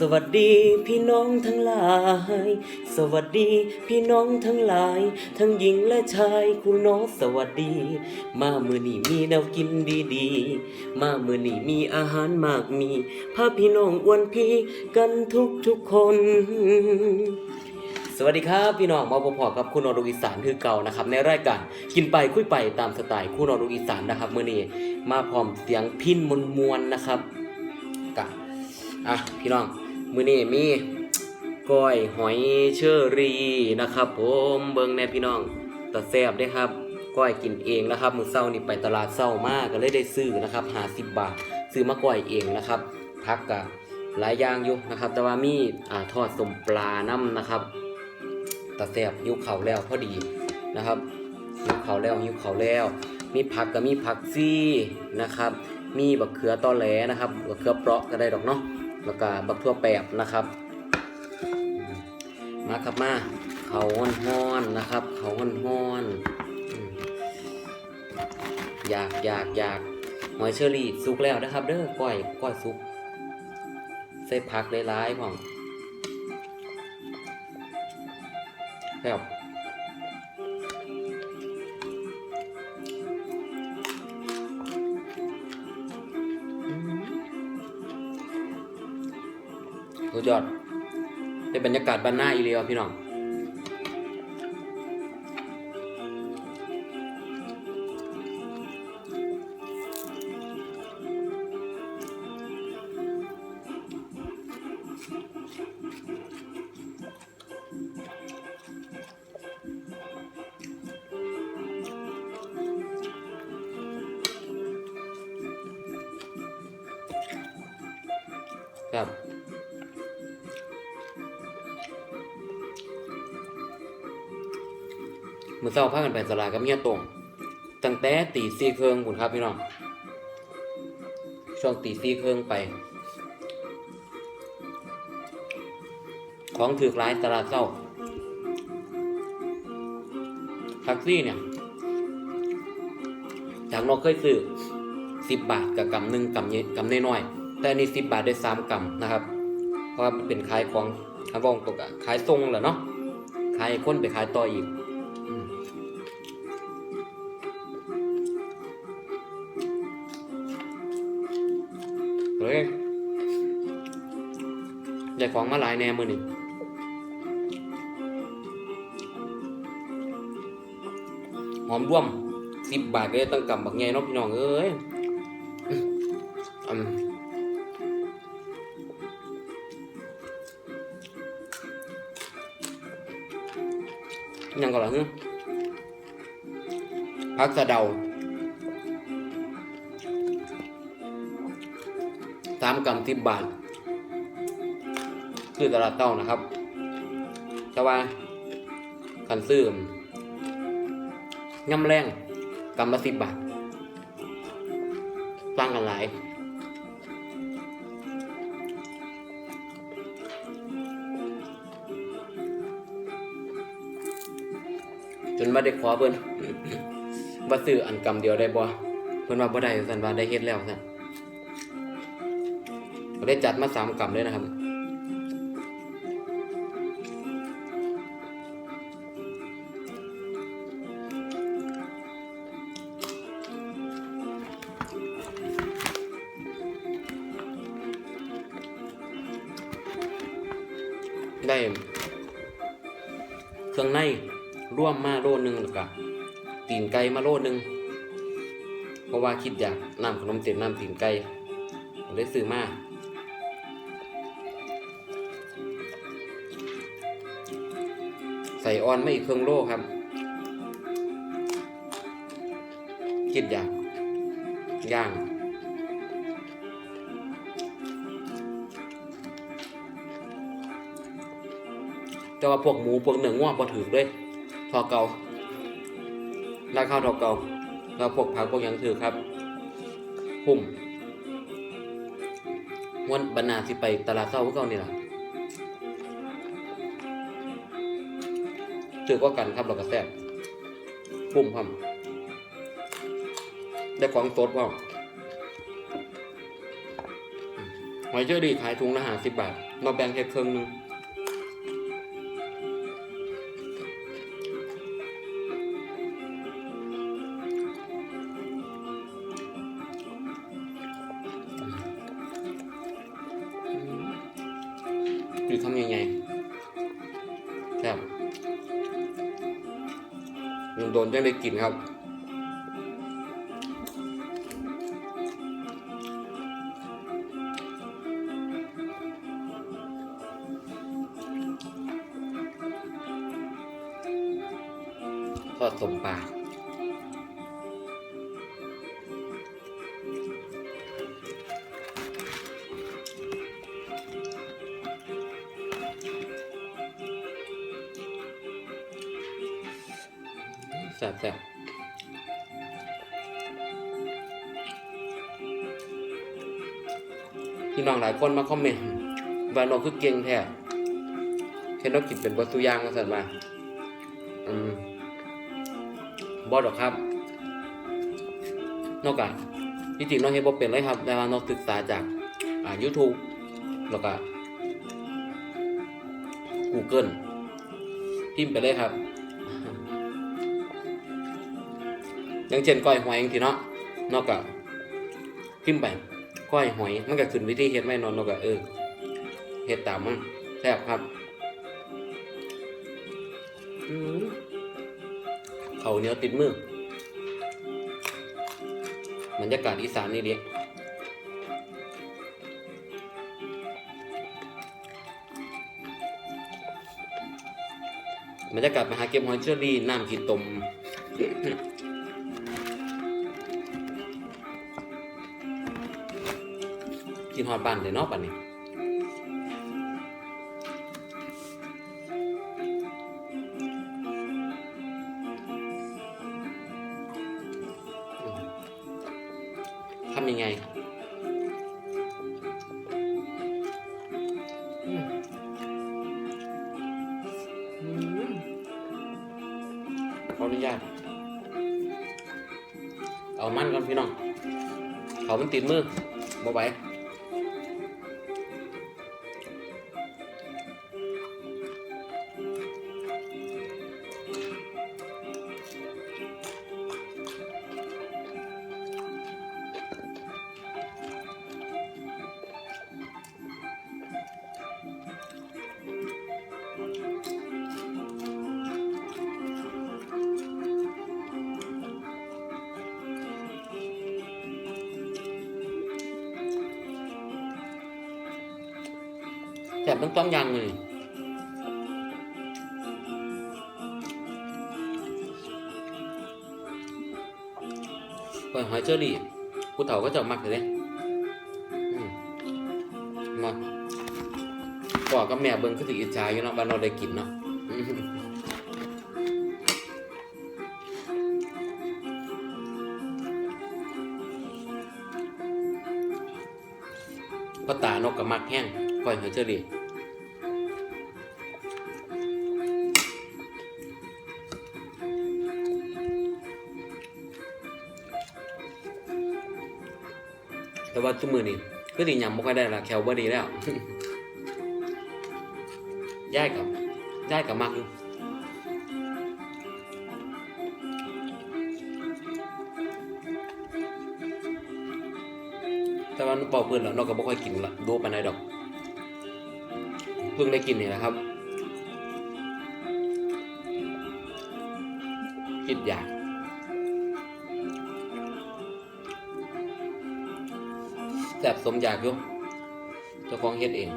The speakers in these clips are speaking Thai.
สวัสดีพี่น้องทั้งหลาย สวัสดีพี่น้องทั้งหลาย ทั้งหญิงและชายคุณน้องสวัสดี มามือนี้มีแนวกินดีๆ มามือนี้มีอาหารมากมีพาพี่น้องอ้วนพี่กันทุกทุกคน สวัสดีครับพี่น้องมาพบกับคุณนอรุอีสานคือเก่านะครับในรายการกินไปคุยไปตามสไตล์คุณนอรุอีสานนะครับมื้อนี้มาพร้อมเสียงพินมวลมวลๆนะครับกะอะพี่น้อง มือนี้มีก้อยหอยเชอรี่นะครับ ผมเบิ่งแน่พี่น้องตะแซบเด้ครับก้อยกินเองนะครับมือเช้านี่ไปตลาดเช้ามากก็เลยได้ซื้อนะครับ50บบาทซื้อมาก้อยเองนะครับพักกะหลายอย่างอยู่นะครับ แต่ว่ามีอ่าทอดสมปลาน้ำนะครับตาแซบยุคเขาแล้วพอดีนะครับยุคเขาแล้วยุคเขาแล้ว มีผักก็มีผักซี่นะครับ มีบักเขือตอแหลนะครับบักเขือเปราะก็ได้ดอกเนาะ แล้วก็บักทั่วแปบนะครับ มาครับมาเขาห้อนๆนะครับ เขาห้อนๆอืมอยากอยากอยากหอยเชอรี่สุกแล้วนะครับ เด้อก้อยก้อยสุกใส่ผักหลายๆพ่องครับ สุดยอดเป็นบรรยากาศบ้านหน้าอีเลียวพี่น้องครับ มือเศร้าพากันไปตลาดกับเมียตรงตั้งแต่ตีสี่เครื่องคุณครับพี่น้องช่วงตีสี่เครื่องไป ของถือร้ายตลาดเศร้าแท็กซี่เนี่ยจากนอกเคยซื้อสิบบาทกับกำหนึ่งกำเยกำน้อยๆแต่อันนี่สิบบาทได้สามกำนะครับ เพราะว่ามันเป็นขายของคำว่าตกอะขายทรงแหละเนาะขายให้คนไปขายต่ออีก เฮ้ยได้ของมาหลายแนมือนี่หอมร่วมสิบบาทก็ได้ตั้งกำบักไงเนาะพี่น้องเอ้ยอืมยังก่อนเหรอฮึพักสะเดา สามกำสิบบาทคือตลาดเต้านะครับแต่ว่าคันซื้อย่ำแรงกำละสิบบาทตั้งกันหลายจนมาได้ขอเพิ่นว่าซื้ออันกำเดียวได้บ่เพิ่นว่าบ่ได้สันว่าได้เฮ็ดแล้วสัน ก็ได้จัดมาสามกำเลยนะครับได้เครื่องในร่วมมาโลนึงแล้วก็ตีนไก่มาโลนึงเพราะว่าคิดอยากนำขนมเต็มนำตีนไก่เลยซื้อมา ใส่ออนไม่อีกเครื่องโลครับคิดอยากย่างแต่ว่าพวกหมูพวกเนื้อง่วงพอถือเลยทอเการาคาทอเกาแล้วพวกผักพวกยังถือครับพุ่มวันบรรณาสิไปตลาดเศร้าพวกเก่านี่แหละ ถือก็กันครับเราก็แซ่บพุ่มพร้อมได้ของสดพร้อมหอยเชอรี่ขายถุงละหาสิบบาทมาแบ่งเฮ็ดครึ่งหนึงอยู่ทำยังไง โดนยังได้กินครับทอดสมปลา พี่น้องหลายคนมาคอมเมนต์ว่าน้องคือเก่งแท้เห็นน้องกินเป็นวัตถุย่างมาสั่นมาอืมบอดหรอกครับ นอกจากที่จริงน้องเฮ็ดบ่เป็นเลยครับแต่ว่าน้องศึกษาจากอ่า YouTube แล้วก็ Google พิมพ์ไปเลยครับอย่างเช่นก้อยหอยอย่างทีเนาะนอกจากพิมพ์ไป ก้อยหอย มันก็ขึ้นวิธีเฮ็ดไว้นอนนอกจากเออเฮ็ดตามมันแซ่บครับเขาเนียวติดมือบรรยากาศอีสานนี่ดิบรรยากาศมหาเก็บหอยเชอรี่น้ำขีดตม กินหอดบ้านเลยเนาะป่านนี้ทำยังไงขออนุญาต เอามันก่อนพี่น้อง เขามันติดมือบ่ไหว แสบต้องต้องยังเลยปล่อยหอยเจอรี่ผู้เฒ่าก็จะมักเลยมมาพ่อกับแม่เบิ่งคืออิจฉาอยู่เนาะบ้านเราได้กินเนาะอืมพ่อตานกกับมักแห้งปล่อยหอยเจอรี่ ว่าทุกมือนี่คือสิยำบ่ค่อยได้ละแควบ่ดีแล้วย้ายกับย้ายกับมักอยู่แต่ว่าเป่าเพื่อนแล้วนอกก็บ่ค่อยกินละดูปานใดดอก เพิ่งได้กินนี่แหละครับคิดอยาก แสบสมอยากอยู่เจ้าของเฮ็ดเอง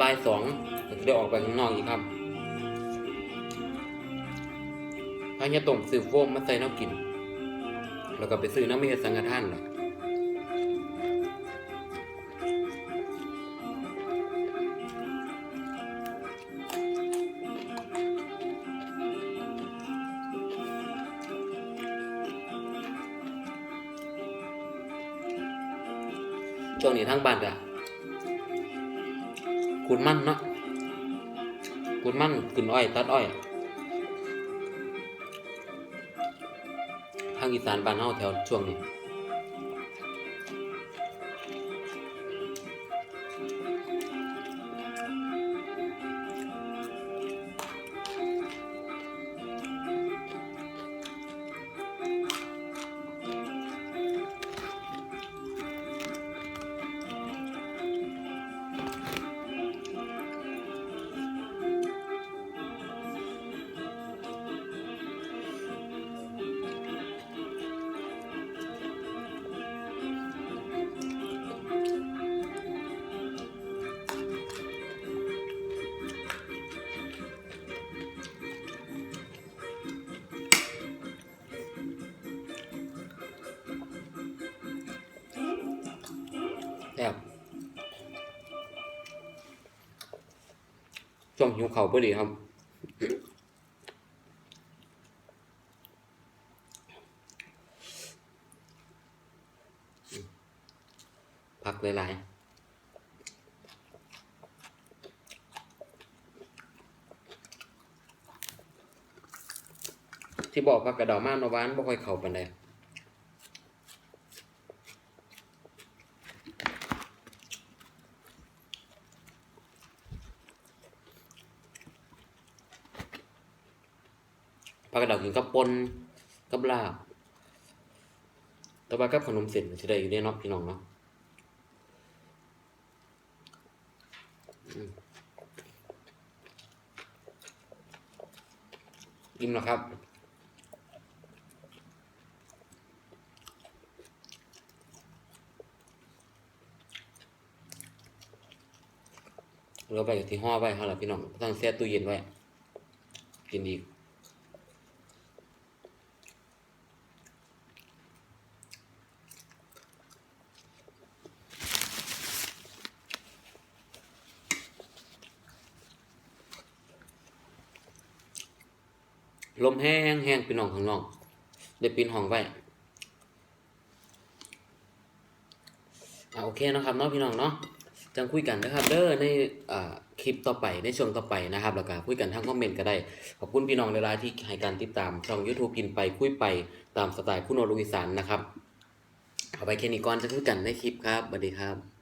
บ่ายสองได้ออกไปข้างนอกอีกครับ เฮียต้มซื้อโฟมมาใส่น้ำกิน แล้วก็ไปซื้อน้ำเมียสังฆทานล่ะช่วงนี้ทั้งบ้านอะคุณมั่นเนาะคุณมั่นขึ้นอ้อย ตัดอ้อยางอีสานบ้านเฮาแถวช่วงนี้ ช่วงหิวเข่าวพอดีครับ ผักหลายๆที่บอกผักกระดอกมานวานบ่ค่อยเข้าปานใด ผักกระดอกกินกับปนกับลาบแต่ว่ากับขนมเส้นสิได้อยู่ในเนาะพี่น้องเนาะอิ่มแล้วครับเราไปที่ห่อไว้เขาล่ะพี่น้องตั้งแช่ตู้เย็นไว้ กินอีก ลมแห้งแห้งพี่น้องข้างนอกได้ปีนห้องไว้อ่าโอเคนะครับเนาะพี่น้องเนาะจังคุยกันนะครับเด้อในอ่าคลิปต่อไปในช่วงต่อไปนะครับแล้วก็คุยกันทางคอมเมนต์ก็ได้ ขอบคุณพี่น้องหลายๆที่ให้การติดตามช่อง YouTube กินไปคุยไปตามสไตล์คุณโนรุวิสานนะครับเอาไปแค่นี้ก่อนจะคุยกันในคลิปครับสวัสดีครับ